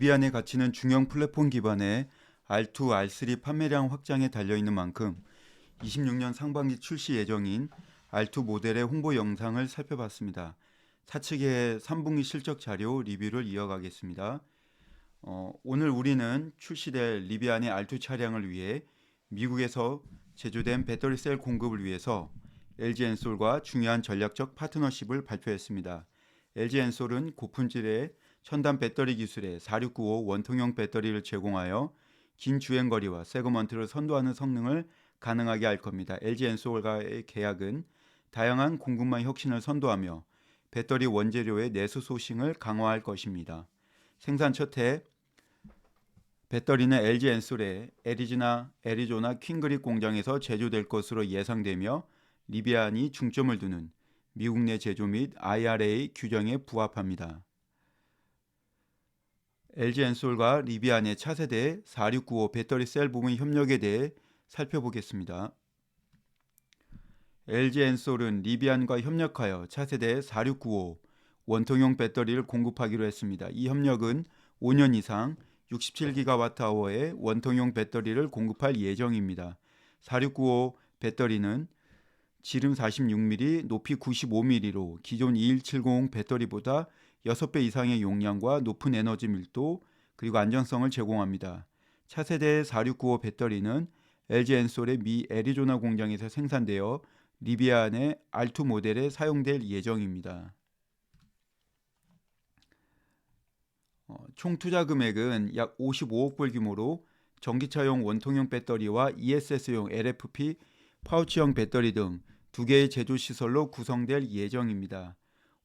내 가치는 중형 플랫폼 기반의 R2, R3 판매량 확장에 달려 있는 만큼 26년 상반기 출시 예정인 R2 모델의 홍보 영상을 살펴봤습니다. 차측의 3분기 실적 자료 리뷰를 이어가겠습니다. 어, 오늘 우리는 출시될 리비안의 R2 차량을 위해 미국에서 제조된 배터리 셀 공급을 위해서 LG 엔솔과 중요한 전략적 파트너십을 발표했습니다. LG 엔솔은 고품질의 첨단 배터리 기술의 4695 원통형 배터리를 제공하여 긴 주행 거리와 세그먼트를 선도하는 성능을 가능하게 할 겁니다. LG 엔솔과의 계약은 다양한 공급망 혁신을 선도하며 배터리 원재료의 내수 소싱을 강화할 것입니다. 생산 첫해 배터리는 LG 엔솔의 애리조나 애리조나 퀸그립 공장에서 제조될 것으로 예상되며 리비안이 중점을 두는 미국 내 제조 및 IRA 규정에 부합합니다. LG 엔솔과 리비안의 차세대 4695 배터리 셀 부분 협력에 대해 살펴보겠습니다. LG 엔솔은 리비안과 협력하여 차세대 4695 원통형 배터리를 공급하기로 했습니다. 이 협력은 5년 이상 67GWh의 원통형 배터리를 공급할 예정입니다. 4695 배터리는 지름 46mm, 높이 95mm로 기존 2170 배터리보다 6배 이상의 용량과 높은 에너지 밀도 그리고 안정성을 제공합니다. 차세대 4695 배터리는 LG 엔솔의 미 애리조나 공장에서 생산되어 리비안의 R2 모델에 사용될 예정입니다. 어, 총 투자 금액은 약 55억 불 규모로 전기차용 원통형 배터리와 ESS용 LFP 파우치형 배터리 등 두 개의 제조 시설로 구성될 예정입니다.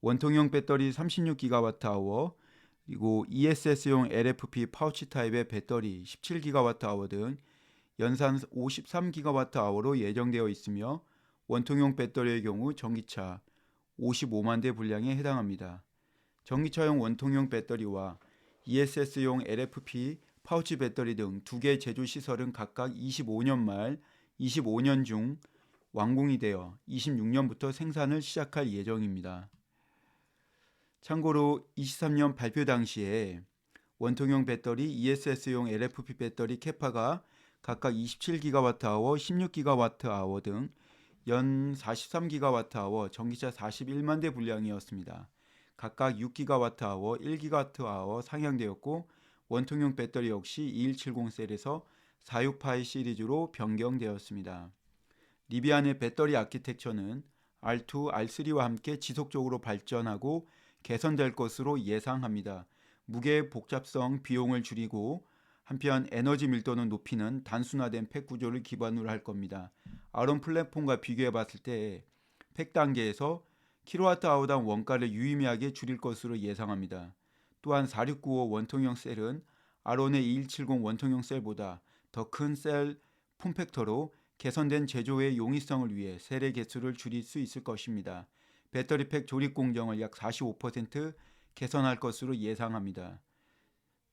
원통형 배터리 36GWh 그리고 ESS용 LFP 파우치 타입의 배터리 17GWh 등 연산 53GWh로 예정되어 있으며 원통형 배터리의 경우 전기차 55만 대 분량에 해당합니다. 전기차용 원통형 배터리와 ESS용 LFP 파우치 배터리 등 두 개 제조 시설은 각각 25년 말 25년 중 완공이 되어 26년부터 생산을 시작할 예정입니다. 참고로 23년 발표 당시에 원통형 배터리, ESS용 LFP 배터리 캐파가 각각 27GWh, 16GWh 등연 43GWh 전기차 41만 대 분량이었습니다. 각각 6GWh, 1GWh 상향되었고 원통형 배터리 역시 2170 셀에서 468 시리즈로 변경되었습니다. 리비안의 배터리 아키텍처는 R2, R3와 함께 지속적으로 발전하고 개선될 것으로 예상합니다. 무게 복잡성 비용을 줄이고 한편 에너지 밀도는 높이는 단순화된 팩 구조를 기반으로 할 겁니다. 아론 플랫폼과 비교해 봤을 때 팩 단계에서 킬로와트아워당 원가를 유의미하게 줄일 것으로 예상합니다. 또한 4695 원통형 셀은 아론의 2170 원통형 셀보다 더 큰 셀 폼팩터로 개선된 제조의 용이성을 위해 셀의 개수를 줄일 수 있을 것입니다. 배터리팩 조립 공정을 약 45% 개선할 것으로 예상합니다.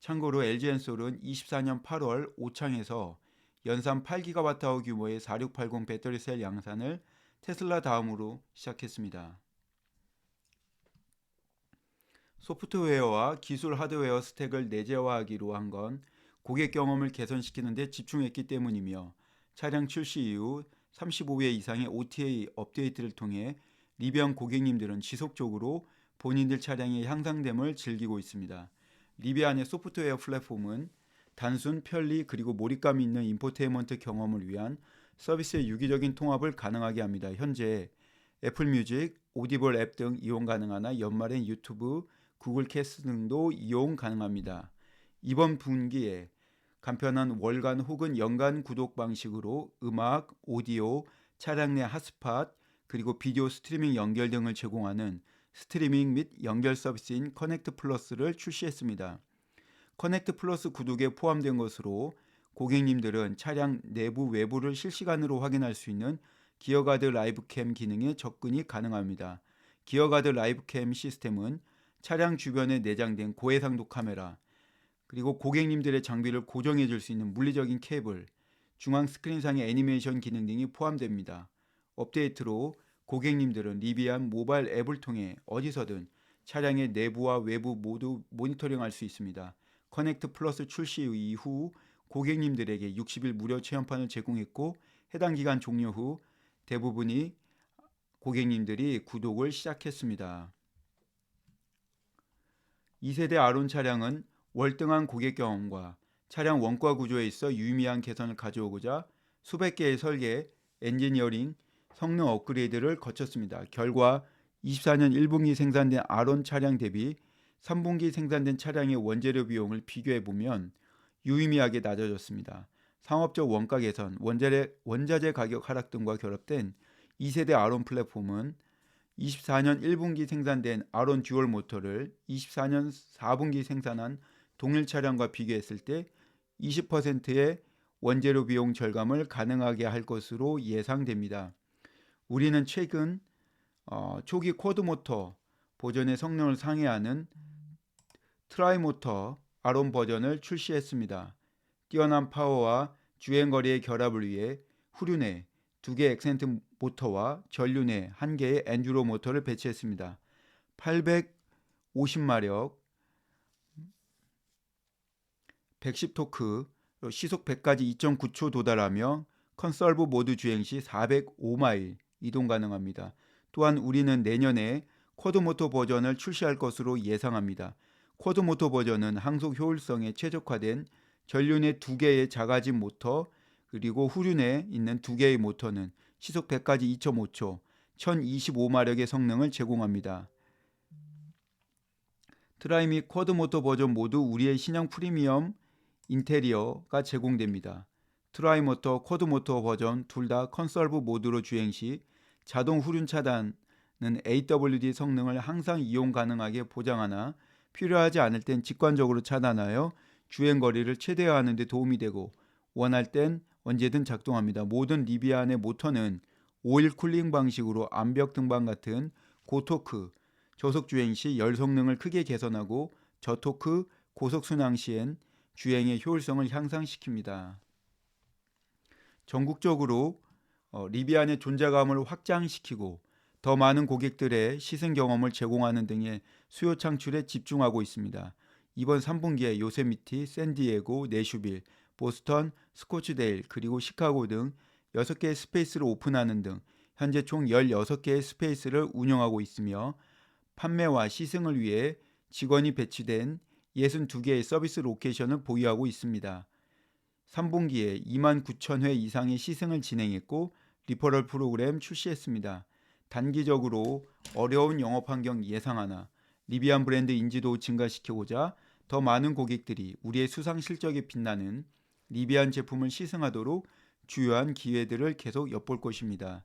참고로 LG 엔솔은 24년 8월 오창에서 연산 8GWh 규모의 4680 배터리 셀 양산을 테슬라 다음으로 시작했습니다. 소프트웨어와 기술 하드웨어 스택을 내재화하기로 한 건 고객 경험을 개선시키는 데 집중했기 때문이며 차량 출시 이후 35회 이상의 OTA 업데이트를 통해 리비안 고객님들은 지속적으로 본인들 차량의 향상됨을 즐기고 있습니다. 리비안의 소프트웨어 플랫폼은 단순, 편리 그리고 몰입감 있는 인포테인먼트 경험을 위한 서비스의 유기적인 통합을 가능하게 합니다. 현재 애플 뮤직, 오디블 앱 등 이용 가능하나 연말엔 유튜브, 구글 캐스트 등도 이용 가능합니다. 이번 분기에 간편한 월간 혹은 연간 구독 방식으로 음악, 오디오, 차량 내 핫스팟, 그리고 비디오 스트리밍 연결 등을 제공하는 스트리밍 및 연결 서비스인 커넥트 플러스를 출시했습니다. 커넥트 플러스 구독에 포함된 것으로 고객님들은 차량 내부 외부를 실시간으로 확인할 수 있는 기어가드 라이브캠 기능에 접근이 가능합니다. 기어가드 라이브캠 시스템은 차량 주변에 내장된 고해상도 카메라, 그리고 고객님들의 장비를 고정해 줄 수 있는 물리적인 케이블, 중앙 스크린상의 애니메이션 기능 등이 포함됩니다. 업데이트로 고객님들은 리비안 모바일 앱을 통해 어디서든 차량의 내부와 외부 모두 모니터링할 수 있습니다. 커넥트 플러스 출시 이후 고객님들에게 60일 무료 체험판을 제공했고 해당 기간 종료 후 대부분이 고객님들이 구독을 시작했습니다. 2세대 아론 차량은 월등한 고객 경험과 차량 원가 구조에 있어 유의미한 개선을 가져오고자 수백 개의 설계, 엔지니어링, 성능 업그레이드를 거쳤습니다. 결과 24년 1분기 생산된 아론 차량 대비 3분기 생산된 차량의 원재료 비용을 비교해 보면 유의미하게 낮아졌습니다. 상업적 원가 개선, 원자재, 원자재 가격 하락 등과 결합된 2세대 아론 플랫폼은 24년 1분기 생산된 아론 듀얼 모터를 24년 4분기 생산한 동일 차량과 비교했을 때 20%의 원재료 비용 절감을 가능하게 할 것으로 예상됩니다. 우리는 최근 어, 초기 쿼드 모터 버전의 성능을 상회하는 트라이 모터 아론 버전을 출시했습니다. 뛰어난 파워와 주행 거리의 결합을 위해 후륜에 두 개의 액센트 모터와 전륜에 한 개의 엔듀로 모터를 배치했습니다. 850마력, 110토크, 시속 100까지 2.9초 도달하며 컨설브 모드 주행 시 405마일 이동 가능합니다. 또한 우리는 내년에 쿼드모터 버전을 출시할 것으로 예상합니다. 쿼드모터 버전은 항속 효율성에 최적화된 전륜의 두 개의 자가진 모터 그리고 후륜에 있는 두 개의 모터는 시속 100까지 2.5초, 1025마력의 성능을 제공합니다. 트라이 및 쿼드모터 버전 모두 우리의 신형 프리미엄 인테리어가 제공됩니다. 트라이 모터, 쿼드 모터 버전 둘 다 컨설브 모드로 주행 시 자동 후륜 차단은 AWD 성능을 항상 이용 가능하게 보장하나 필요하지 않을 땐 직관적으로 차단하여 주행 거리를 최대화하는 데 도움이 되고 원할 땐 언제든 작동합니다. 모든 리비안의 모터는 오일 쿨링 방식으로 암벽 등반 같은 고토크 저속 주행 시 열 성능을 크게 개선하고 저토크 고속 순항 시엔 주행의 효율성을 향상시킵니다. 전국적으로 어, 리비안의 존재감을 확장시키고 더 많은 고객들의 시승 경험을 제공하는 등의 수요 창출에 집중하고 있습니다. 이번 3분기에 요세미티, 샌디에고, 내슈빌, 보스턴, 스코츠데일 그리고 시카고 등 6개의 스페이스를 오픈하는 등 현재 총 16개의 스페이스를 운영하고 있으며 판매와 시승을 위해 직원이 배치된 62개의 서비스 로케이션을 보유하고 있습니다. 3분기에 2만 9천 회 이상의 시승을 진행했고 리퍼럴 프로그램 출시했습니다. 단기적으로 어려운 영업 환경 예상하나 리비안 브랜드 인지도 증가시키고자 더 많은 고객들이 우리의 수상 실적에 빛나는 리비안 제품을 시승하도록 주요한 기회들을 계속 엿볼 것입니다.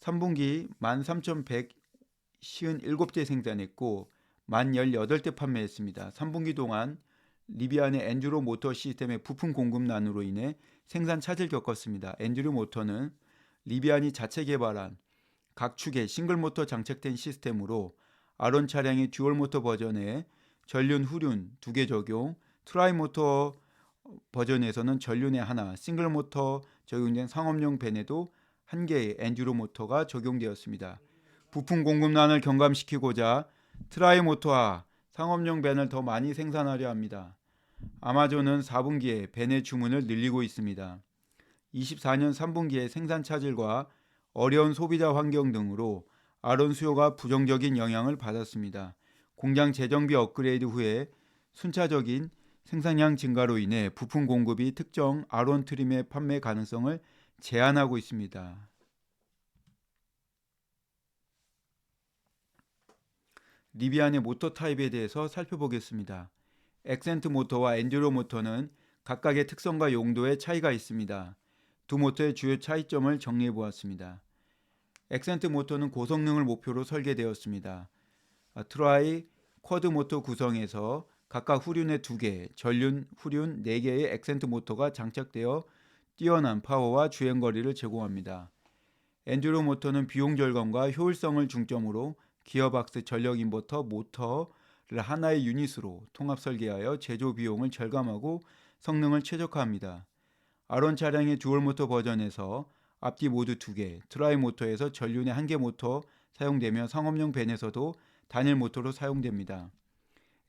3분기 13,157대 생산했고 만 18대 판매했습니다. 3분기 동안 리비안의 엔듀로 모터 시스템의 부품 공급난으로 인해 생산 차질 겪었습니다. 엔듀로 모터는 리비안이 자체 개발한 각 축에 싱글 모터 장착된 시스템으로 아론 차량의 듀얼 모터 버전에 전륜 후륜 두 개 적용, 트라이 모터 버전에서는 전륜에 하나, 싱글 모터 적용된 상업용 벤에도 한 개의 엔듀로 모터가 적용되었습니다. 부품 공급난을 경감시키고자 트라이 모터와 상업용 벤을 더 많이 생산하려 합니다. 아마존은 4분기에 벤의 주문을 늘리고 있습니다. 24년 3분기에 생산 차질과 어려운 소비자 환경 등으로 아론 수요가 부정적인 영향을 받았습니다. 공장 재정비 업그레이드 후에 순차적인 생산량 증가로 인해 부품 공급이 특정 아론 트림의 판매 가능성을 제한하고 있습니다. 리비안의 모터 타입에 대해서 살펴보겠습니다. 엑센트 모터와 엔듀로 모터는 각각의 특성과 용도에 차이가 있습니다. 두 모터의 주요 차이점을 정리해 보았습니다. 엑센트 모터는 고성능을 목표로 설계되었습니다. 아, 트라이 쿼드 모터 구성에서 각각 후륜의 2개, 전륜, 후륜 4개의 엑센트 모터가 장착되어 뛰어난 파워와 주행 거리를 제공합니다. 엔듀로 모터는 비용 절감과 효율성을 중점으로 기어박스 전력 인버터 모터를 하나의 유닛으로 통합 설계하여 제조 비용을 절감하고 성능을 최적화합니다. 아론 차량의 듀얼 모터 버전에서 앞뒤 모두 2개, 트라이 모터에서 전륜의 1개 모터 사용되며 상업용 벤에서도 단일 모터로 사용됩니다.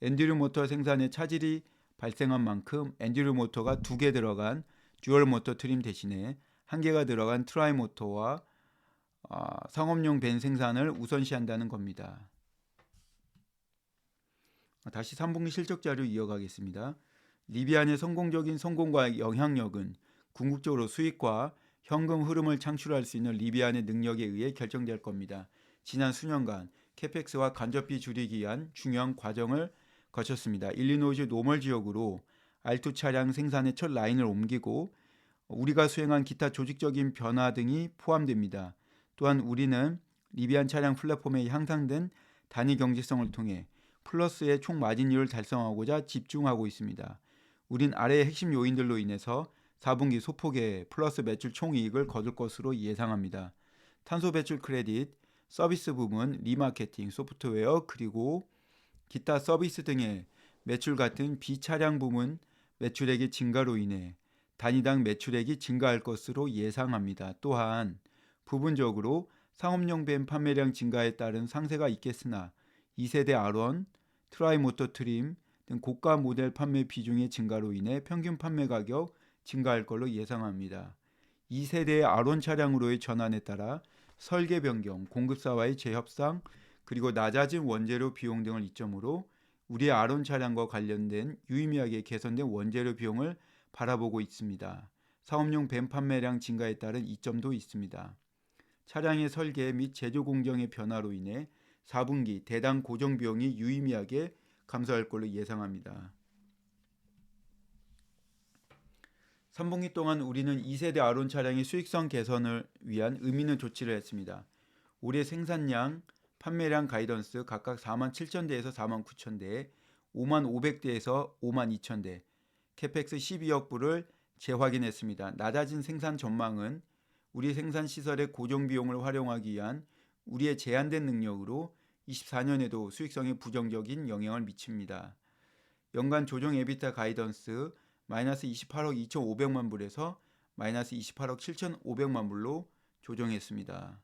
엔드류 모터 생산에 차질이 발생한 만큼 엔드류 모터가 두개 들어간 듀얼 모터 트림 대신에 한 개가 들어간 트라이 모터와 아, 상업용 벤 생산을 우선시한다는 겁니다. 다시 3분기 실적 자료 이어가겠습니다. 리비안의 성공적인 성공과 영향력은 궁극적으로 수익과 현금 흐름을 창출할 수 있는 리비안의 능력에 의해 결정될 겁니다. 지난 수년간 캐펙스와 간접비 줄이기 위한 중요한 과정을 거쳤습니다. 일리노이주 노멀 지역으로 R2 차량 생산의 첫 라인을 옮기고 우리가 수행한 기타 조직적인 변화 등이 포함됩니다. 또한 우리는 리비안 차량 플랫폼에 향상된 단위 경제성을 통해 플러스의 총 마진율을 달성하고자 집중하고 있습니다. 우린 아래의 핵심 요인들로 인해서 4분기 소폭의 플러스 매출 총이익을 거둘 것으로 예상합니다. 탄소 배출 크레딧, 서비스 부문, 리마케팅, 소프트웨어 그리고 기타 서비스 등의 매출 같은 비차량 부문 매출액의 증가로 인해 단위당 매출액이 증가할 것으로 예상합니다. 또한 부분적으로 상업용 벤 판매량 증가에 따른 상세가 있겠으나 2세대 R1, 트라이 모터 트림 등 고가 모델 판매 비중의 증가로 인해 평균 판매 가격 증가할 걸로 예상합니다. 2세대의 R1 차량으로의 전환에 따라 설계 변경, 공급사와의 재협상, 그리고 낮아진 원재료 비용 등을 이점으로 우리의 R1 차량과 관련된 유의미하게 개선된 원재료 비용을 바라보고 있습니다. 사업용 벤 판매량 증가에 따른 이점도 있습니다. 차량의 설계 및 제조 공정의 변화로 인해 4분기 대당 고정 비용이 유의미하게 감소할 걸로 예상합니다. 3분기 동안 우리는 2세대 아론 차량의 수익성 개선을 위한 의미 있는 조치를 했습니다. 올해 생산량, 판매량 가이던스 각각 4만 7천 대에서 4만 9천 대, 5만 500대에서 5만 2천 대, 캐펙스 12억 불을 재확인했습니다. 낮아진 생산 전망은 우리 생산 시설의 고정 비용을 활용하기 위한 우리의 제한된 능력으로 24년에도 수익성에 부정적인 영향을 미칩니다. 연간 조정 에비타 가이던스 마이너스 28억 2,500만 불에서 마이너스 28억 7,500만 불로 조정했습니다.